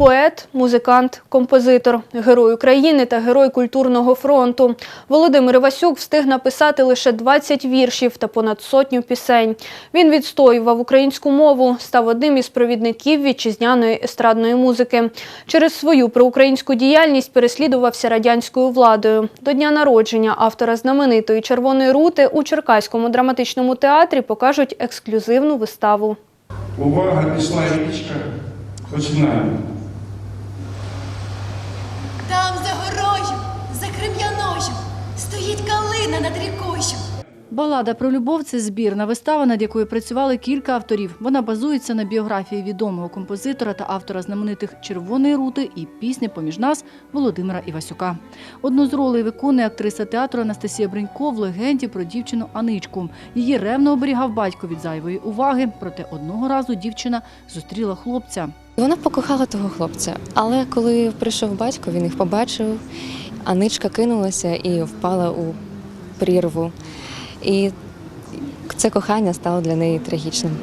Поет, музикант, композитор, герой України та герой культурного фронту. Володимир Івасюк встиг написати лише 20 віршів та понад сотню пісень. Він відстоював українську мову, став одним із провідників вітчизняної естрадної музики. Через свою проукраїнську діяльність переслідувався радянською владою. До дня народження автора знаменитої червоної рути у Черкаському драматичному театрі покажуть ексклюзивну виставу. Увага, пішла річка. Починаємо. Там за горою, за крем'яною, стоїть калина над рікою. Балада про любов це збірна вистава, над якою працювали кілька авторів. Вона базується на біографії відомого композитора та автора знаменитих Червоної рути і пісні поміж нас Володимира Івасюка. Одну з ролей виконує актриса театру Анастасія Бринько в легенді про дівчину Аничку. Її ревно оберігав батько від зайвої уваги, проте одного разу дівчина зустріла хлопця. Вона покохала того хлопця, але коли прийшов батько, він їх побачив, Аничка кинулася і впала у прірву. І це кохання стало для неї трагічним.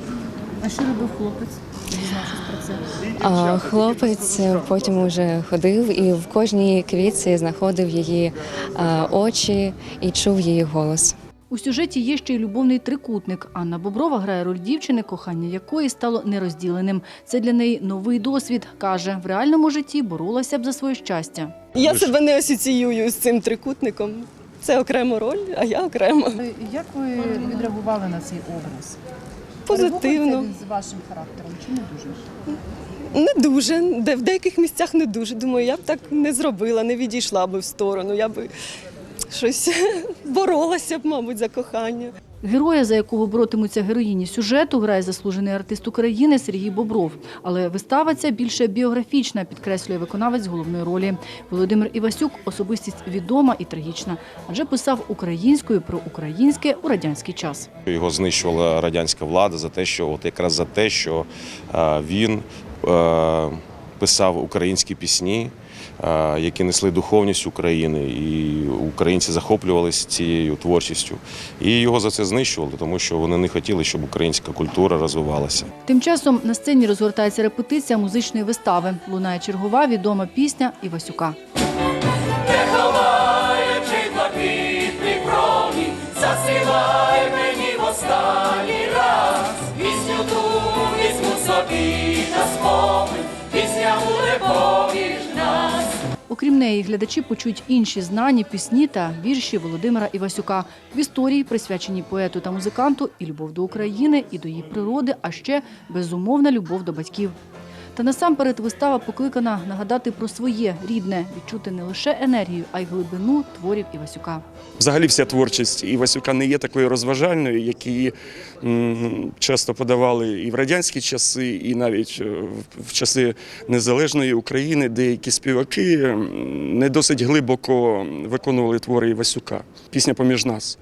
А що робив хлопець? А хлопець потім уже ходив і в кожній квітці знаходив її а, очі і чув її голос. У сюжеті є ще й любовний трикутник. Анна Боброва грає роль дівчини, кохання якої стало нерозділеним. Це для неї новий досвід. каже, в реальному житті боролася б за своє щастя. Я себе не асоціюю з цим трикутником. Це окрема роль, а я окремо. Як ви відреагували на цей образ? Позитивно. з вашим характером чи не дуже? Не дуже. Де в деяких місцях не дуже. Думаю, я б так не зробила, не відійшла би в сторону. Я би щось боролася б, мабуть, за кохання. Героя, за якого боротимуться героїні сюжету, грає заслужений артист України Сергій Бобров. Але вистава ця більше біографічна, підкреслює виконавець головної ролі. Володимир Івасюк особистість відома і трагічна, адже писав українською про українське у радянський час. Його знищувала радянська влада за те, що от якраз за те, що е, він е, писав українські пісні, е, які несли духовність України, і українці захоплювалися цією творчістю. І його за це знищували, тому що вони не хотіли, щоб українська культура розвивалася. Тим часом на сцені розгортається репетиція музичної вистави. Лунає чергова відома пісня Івасюка. Окрім неї, глядачі почують інші знані пісні та вірші Володимира Івасюка в історії, присвячені поету та музиканту, і любов до України, і до її природи, а ще безумовна любов до батьків. Та насамперед вистава покликана нагадати про своє рідне, відчути не лише енергію, а й глибину творів Івасюка. Взагалі вся творчість Івасюка не є такою розважальною, як її часто подавали і в радянські часи, і навіть е, в часи незалежної України деякі співаки не досить глибоко виконували твори Івасюка. Пісня поміж нас.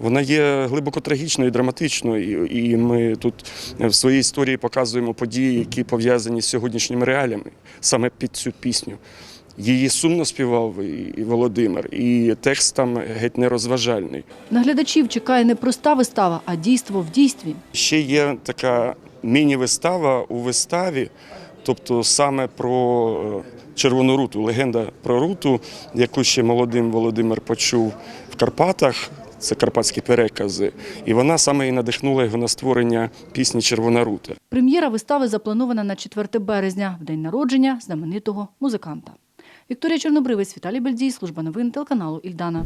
Вона є глибоко трагічною, драматичною, і- і ми тут в своїй історії показуємо події, які пов'язані з сьогоднішніми реаліями, саме під цю пісню. Її сумно співав і і Володимир, і текст там геть нерозважальний. На глядачів чекає не проста вистава, а дійство в дійстві. Ще є така міні-вистава у виставі, тобто саме про е, Червону руту, легенда про руту, яку ще молодим Володимир почув в Карпатах. Це карпатські перекази, і вона саме і надихнула його на створення пісні Червона рута. Прем'єра вистави запланована на 4 березня, в день народження знаменитого музиканта. Вікторія Чорнобривець, Віталій Бельдій, служба новин телеканалу Ільдана.